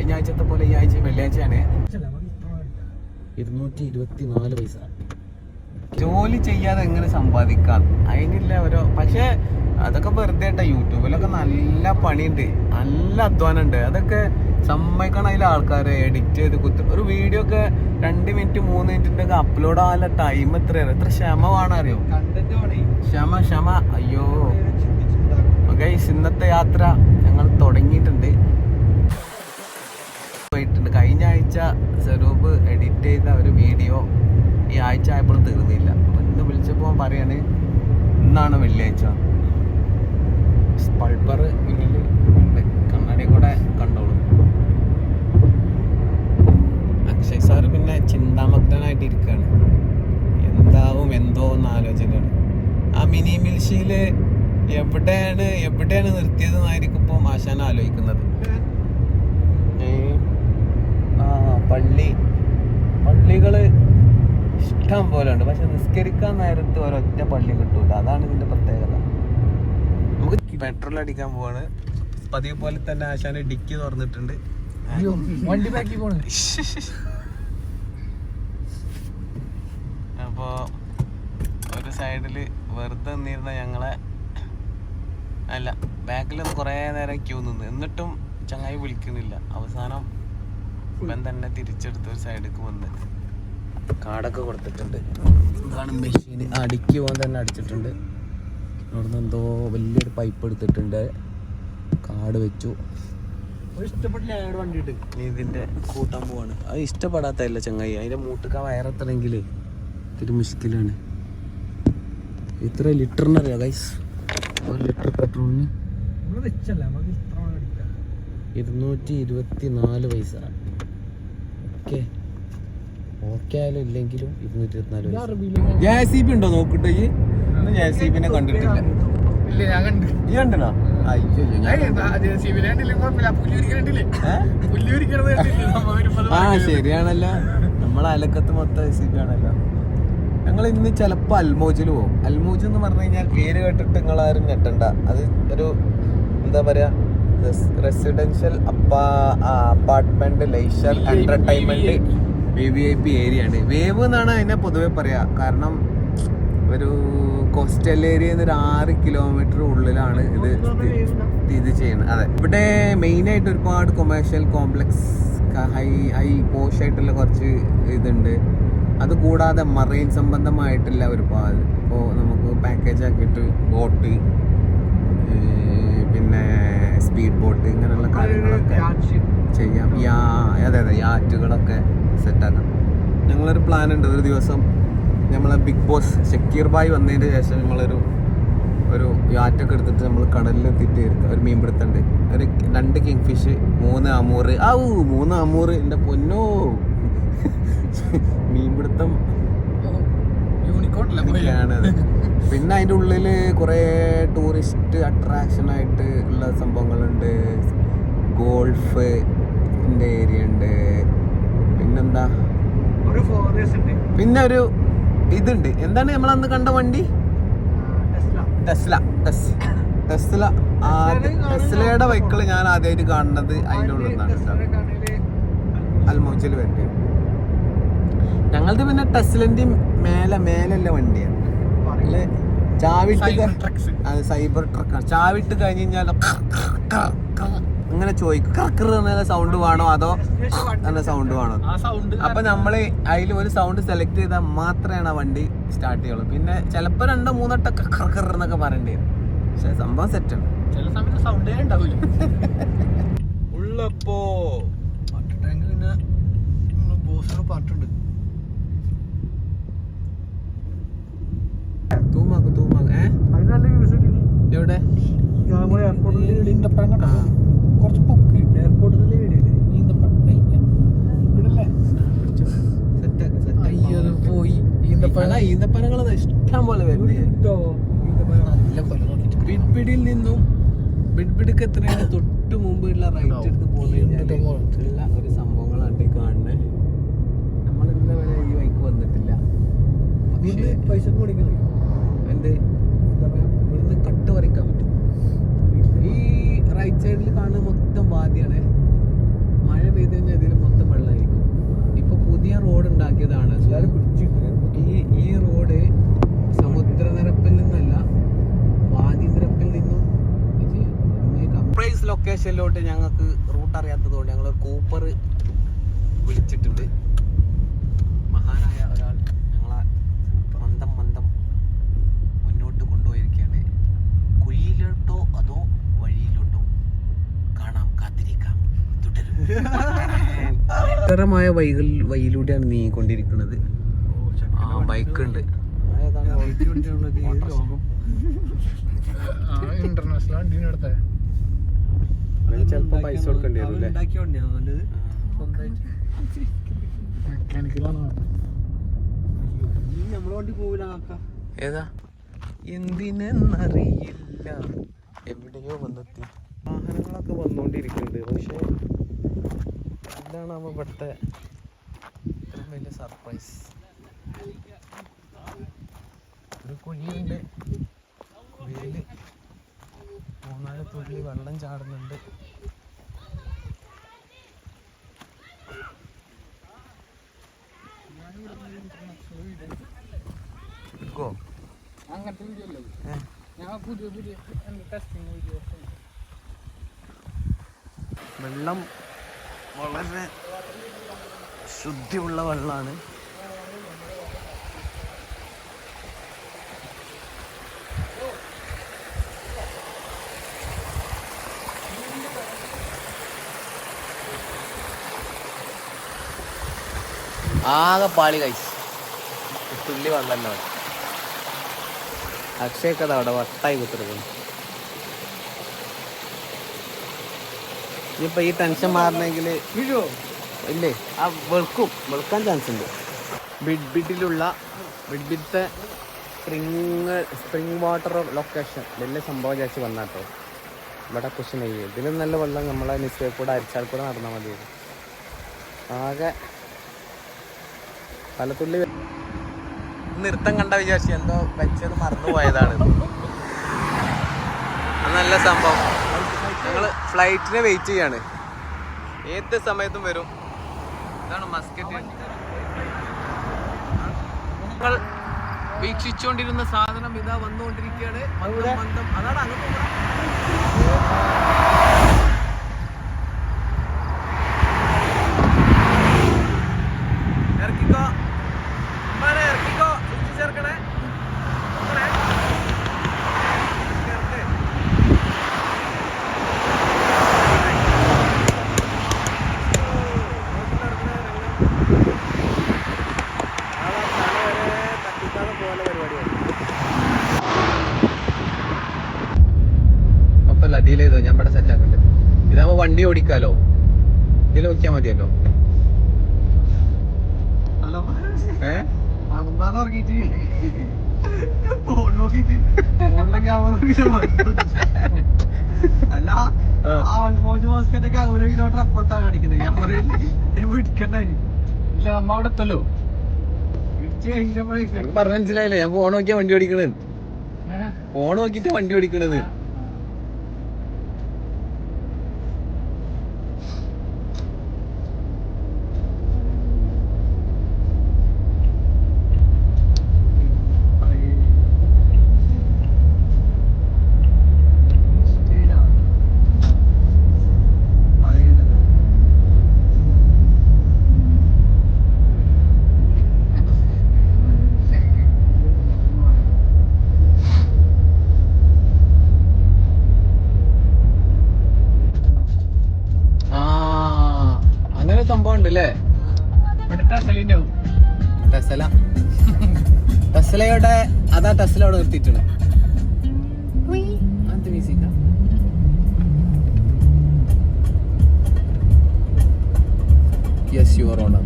കഴിഞ്ഞ ആഴ്ചത്തെ പോലെ ഈ ആഴ്ച വെള്ളിയാഴ്ചയാണ്. ഇരുന്നൂറ്റി ഇരുപത്തി നാല് പൈസ. ജോലി ചെയ്യാതെ എങ്ങനെ സമ്പാദിക്കാം? അതിനില്ല ഓരോ പക്ഷേ അതൊക്കെ വെറുതെ കേട്ടോ. യൂട്യൂബിലൊക്കെ നല്ല പണിയുണ്ട്. നല്ല അധ്വാനം ഉണ്ട് അതൊക്കെ സമ്മതിക്കണം അതിലെ ആൾക്കാരെ. എഡിറ്റ് ചെയ്ത് കുത്തി ഒരു വീഡിയോ ഒക്കെ രണ്ട് മിനിറ്റ് മൂന്ന് മിനിറ്റിന്റെ ഒക്കെ അപ്ലോഡ് ആകാനുള്ള ടൈം എത്ര എത്ര ക്ഷമ വേണറിയോ അറിയോ? ക്ഷമ ക്ഷമ. അയ്യോ. ഗൈസ് ഇന്നത്തെ യാത്ര ഞങ്ങൾ തുടങ്ങിയിട്ടുണ്ട് പോയിട്ടുണ്ട് കഴിഞ്ഞ ആഴ്ച സ്വരൂപ് എഡിറ്റ് ചെയ്ത ഒരു വീഡിയോ ഈ ആഴ്ച ആയപ്പോഴും തീർന്നില്ല. അപ്പം ഇന്ന് വിളിച്ചപ്പോൾ പറയാണ് ഇന്നാണ് വെള്ളിയാഴ്ച. പൾപ്പർ മുന്നിൽ ഉണ്ട്. കണ്ണാടി കൂടെ കണ്ടോളൂ. അക്ഷയ് സാർ പിന്നെ ചിന്താമഗ്നായിട്ട് ഇരിക്കുകയാണ് എന്താവും എന്തോ എന്ന് ആലോചനയാണ്. ആ മിനി മിൽഷിയിൽ എവിടെയാണ് എവിടെയാണ് നിർത്തിയതെന്നായിരിക്കും ഇപ്പോൾ മാഷാൻ ആലോചിക്കുന്നത് ഏ, ആ പള്ളി. പള്ളികൾ ഇഷ്ടം പോലെ ഉണ്ട്. പക്ഷെ നിസ്കരിക്കാൻ നേരത്ത് ഒരൊറ്റ പള്ളി കിട്ടൂല. അതാണ് ഇതിന്റെ പ്രത്യേകത. നമുക്ക് പെട്രോൾ അടിക്കാൻ പോവാണ്. പതിവ് പോലെ തന്നെ ആശാന് ഡിക്കി തുറന്നിട്ടുണ്ട്. വണ്ടി ബാക്കി പോണ്. അപ്പോ ഒരു സൈഡിൽ വെറുതെ നിന്നിരുന്ന ഞങ്ങളെ അല്ല ബാക്കിൽ കുറേ നേരം ക്യൂ നിന്ന്. എന്നിട്ടും ചങ്ങായി വിളിക്കുന്നില്ല. അവസാനം ഇവൻ തന്നെ തിരിച്ചെടുത്ത ഒരു സൈഡിലേക്ക് വന്ന്. കാടൊക്കെ കൊടുത്തിട്ടുണ്ട്. ഇതാണ് മെഷീൻ അടിക്ക് പോകാൻ തന്നെ അടിച്ചിട്ടുണ്ട്. അവിടുന്ന് എന്തോ വലിയൊരു പൈപ്പ് എടുത്തിട്ടുണ്ട്. കാട് വെച്ചു. ഇതിന്റെ കൂട്ടാൻ പോവാണ്. അത് ഇഷ്ടപ്പെടാത്തല്ല ചങ്ങായി. അതിന്റെ മൂട്ടുക വയറെത്തണമെങ്കിൽ ഇത്തിരി മുഷ്കിലാണ്. ഇത്ര ലിറ്ററിന് അറിയാം ഗൈസ് ഒരു ലിറ്റർ പെട്രോളിന്. ഇരുന്നൂറ്റി ഇരുപത്തി നാല് പൈസ. ഓക്കെ. ഓക്കെ ആയാലും ഇല്ലെങ്കിലും ഇരുന്നൂറ്റി ഇരുപത്തിനാല് ജെ സി ബി ഉണ്ടോ നോക്കിട്ട് ഈ? ജെ സി ബിനെ കണ്ടിട്ടില്ല. ഇല്ല ഞാൻ കണ്ടു. ഈ കണ്ടോ. ആ ശരിയാണല്ലോ. നമ്മളെ അലക്കത്ത് മൊത്തം എസ് ബി ആണല്ലോ ഞങ്ങൾ ഇന്ന് ചിലപ്പോൾ അൽമോജിൽ പോകും. അൽമോജ് എന്ന് പറഞ്ഞു കഴിഞ്ഞാൽ പേര് കേട്ടിട്ട് നിങ്ങൾ ആരും ഞെട്ടണ്ട. അത് ഒരു എന്താ പറയാ residential apartment leisure entertainment V V I P area ആണ്. വേവ് എന്നാണ് അതിനെ പൊതുവെ പറയാ. കാരണം ഒരു കോസ്റ്റൽ ഏരിയ ഒരു ആറ് കിലോമീറ്റർ ഉള്ളിലാണ് ഇത് ഇത് ചെയ്യുന്നത്. അതെ. ഇവിടെ മെയിൻ ആയിട്ട് ഒരുപാട് commercial complex high high posh ആയിട്ടുള്ള കുറച്ച് ഇതുണ്ട്. അത് കൂടാതെ മറൈൻ സംബന്ധമായിട്ടില്ല ഒരുപാട്. ഇപ്പോൾ നമുക്ക് പാക്കേജ് ആക്കിയിട്ട് ബോട്ട് പിന്നെ സ്പീഡ് ബോട്ട് ഇങ്ങനെയുള്ള കാര്യങ്ങളൊക്കെ ചെയ്യാം. യാ അതെ അതെ യാറ്റുകളൊക്കെ സെറ്റാക്കാം ഞങ്ങളൊരു പ്ലാൻ ഉണ്ട്. ഒരു ദിവസം നമ്മളെ ബിഗ് ബോസ് ഷക്കീർ ബായ് വന്നതിന് ശേഷം നമ്മളൊരു ഒരു യാറ്റൊക്കെ എടുത്തിട്ട് നമ്മൾ കടലിൽ എത്തിയിട്ട് ഒരു മീൻ പിടുത്തണ്ട്. ഒരു രണ്ട് കിങ് ഫിഷ് മൂന്ന് അമൂറ് ഔ മൂന്ന് അമൂറ് എന്റെ പൊന്നോ. മീൻപിടുത്തം യൂണിക്കോൺ ആണ് പിന്നെ അതിന്റെ ഉള്ളിൽ കുറേ ടൂറിസ്റ്റ് അട്രാക്ഷൻ ആയിട്ട് ഉള്ള സംഭവങ്ങളുണ്ട്. ഗോൾഫ് ഏരിയ ഉണ്ട്. പിന്നെന്താ? പിന്നെ ഒരു ഇതുണ്ട്. എന്താണ് നമ്മൾ അന്ന് കണ്ട വണ്ടി? ടെസ്ല. ടെസ് ടെസ്ല. ടെസ്ലയുടെ വെഹിക്കിൾ ഞാൻ ആദ്യമായിട്ട് കാണുന്നത് അതിന്റെ ഉള്ളിൽ നിന്നാണ് അൽമോച്ചിൽ വരുന്നത്. ഞങ്ങളത് പിന്നെ ടെസ്ലന്റെ മേലെ മേലല്ല വണ്ടിയാണ്. അല്ലേ? ചാവിട്ട് അത് സൈബർ ട്രക്കാണ് ചാവിട്ട് കഴിഞ്ഞ് കഴിഞ്ഞാൽ അങ്ങനെ ചോദിക്കും സൗണ്ട് വേണോ? അതോ നല്ല സൗണ്ട് വേണോ? ആ സൗണ്ട് അപ്പൊ നമ്മൾ അതിൽ ഒരു സൗണ്ട് സെലക്ട് ചെയ്താൽ മാത്രമാണ് ആ വണ്ടി സ്റ്റാർട്ട് ചെയ്യുള്ളൂ. പിന്നെ ചിലപ്പോ രണ്ടോ മൂന്നോട്ടൊക്കെ കറക്കർ എന്നൊക്കെ പറയേണ്ടി. വരും പക്ഷെ സംഭവം സെറ്റാണ് ചില സമയത്ത് സൗണ്ടേ ഉണ്ടാവില്ല ഉള്ളപ്പോ ടാങ്ക് പിന്നെ ബോസിന് പാട്ടുണ്ട് തൂമാക്ക് തൂമാക്ക് ഏ അത് നല്ല വ്യൂസ് കിട്ടി എവിടെ? കുറച്ച് പൊക്കി. എയർപോർട്ടിൽ പോയി. ഈന്തപ്പഴ ഈന്തപ്പഴങ്ങൾ ഇഷ്ടം പോലെ ബിഡ്ബിഡിൽ നിന്നും ബിഡ്ബിഡിക്ക് എത്രയാണ് തൊട്ട് മുമ്പുള്ള റൈറ്റ് എടുത്ത് പോകുന്ന ഒരു സംഭവങ്ങളാണ് കാണുന്നത് നമ്മൾ ഇന്ന് വരെ ഈ വൈക്ക് വന്നിട്ടില്ല. ഇതിന് പൈസ എന്ത്? വഴിയിലോട്ട് ഞങ്ങൾക്ക് റൂട്ട് അറിയാത്തത് കൊണ്ട് ഞങ്ങൾ കൂപ്പർ വിളിച്ചിട്ടുണ്ട്. മഹാനായ ഒരാൾ ഞങ്ങളെ മന്ദം മന്ദം മുന്നോട്ട് കൊണ്ടുപോയിരിക്കുകയാണ്. കുഴിയിലോട്ടോ അതോ വഴിയിലോട്ടോ? കാണാം കാത്തിരിക്കാം. തുടരും. മായ വഴികൾ വഴിയിലൂടെയാണ് നീങ്ങിക്കൊണ്ടിരിക്കുന്നത് ആ ബൈക്ക് ഉണ്ട് ഇന്റർനാഷണൽ വണ്ടീനെ എടുത്തേ ചിലപ്പോ പൈസ കൊടുക്കേണ്ടി വരും അല്ലേ ഏതാ? എന്തിനെന്നറിയില്ല. എവിടെയോ വന്നെത്തി. വാഹനങ്ങളൊക്കെ വന്നുകൊണ്ടിരിക്കുന്നുണ്ട് പക്ഷേ എന്താണ് അവ ഇവിടുത്തെ വലിയ സർപ്രൈസ് ഒരു കുഴിയുണ്ട്. കുഴിയിൽ മൂന്നാൽ തുള്ളി വെള്ളം ചാടുന്നുണ്ട്. എടുക്കോ അങ്ങനത്തെ വീഡിയോ അല്ലേ? ഞാൻ പുതിയ പുതിയ ടെസ്റ്റിംഗ് വീഡിയോ വെള്ളം വളരെ ശുദ്ധിയുള്ള വെള്ളമാണ്. ആകെ പാളി കഴിച്ച് തുള്ളി വന്നല്ലോ അവിടെ? അക്ഷയൊക്കെ അത് അവിടെ വട്ടായി കുത്തിരിക്കുന്നു. ഇനിയിപ്പോ ഈ ടെൻഷൻ മാറണമെങ്കിൽ ഇല്ലേ? ആ വെളുക്കും. വെളുക്കാൻ ചാൻസ് ഉണ്ട്. ബിഡ് ബിഡിലുള്ള ബിഡ് ബിഡ്ത്തെ സ്പ്രിങ് സ്പ്രിങ് വാട്ടർ ലൊക്കേഷൻ വലിയ സംഭവം ചേച്ചി വന്നാട്ടോ ഇവിടെ കുഷൻ നെയ്യ് ഇതിലും നല്ല വെള്ളം നമ്മളെ നിശ്ചയ കൂടെ അരിച്ചാൽ കൂടെ നടന്നാൽ മതിയായിരുന്നു. ആകെ പലത്തുള്ളി നൃത്തം കണ്ട വിചാരിച്ചു എന്തോ വെച്ചത് മറന്നുപോയതാണ്. നല്ല സംഭവം. ഞങ്ങൾ ഫ്ലൈറ്റിനെ വെയിറ്റ് ചെയ്യാണ്. ഏത് സമയത്തും വരും. ഇതാണ് മസ്കറ്റ് നിങ്ങൾ വീക്ഷിച്ചുകൊണ്ടിരുന്ന സാധനം ഇതാ വന്നുകൊണ്ടിരിക്കുകയാണ്. അതാണ് അങ്ങോട്ട് വണ്ടി ഓടിക്കാലോ? ഇതിൽ നോക്കിയാ മതിയല്ലോ. അല്ല ആ. ആൽമോസ്റ്റ് മാസ്കറ്റൊക്കെ ഒരു കിലോമീറ്റർ അപ്പുറത്താണ് കാണിക്കുന്നത്. ഞാൻ പിടിക്കണ്ടായി ഇല്ല നമ്മ അവിടെ എത്തല്ലോ. പിടിച്ച് കഴിഞ്ഞപ്പോഴേക്കും എനിക്ക് പറഞ്ഞ മനസ്സിലായില്ലേ? ഞാൻ ഫോൺ നോക്കിയാ വണ്ടി ഓടിക്കണത്. ഫോൺ നോക്കിട്ട് വണ്ടി ഓടിക്കണത് ആ അങ്ങനെ സംഭവം ഉണ്ട് അല്ലേ ടെസല. ടെസ്ലയുടെ അതാ ടെസ്ല അവിടെ നിർത്തിയിട്ടുണ്ട് യെസ് യു ആർ ഓണർ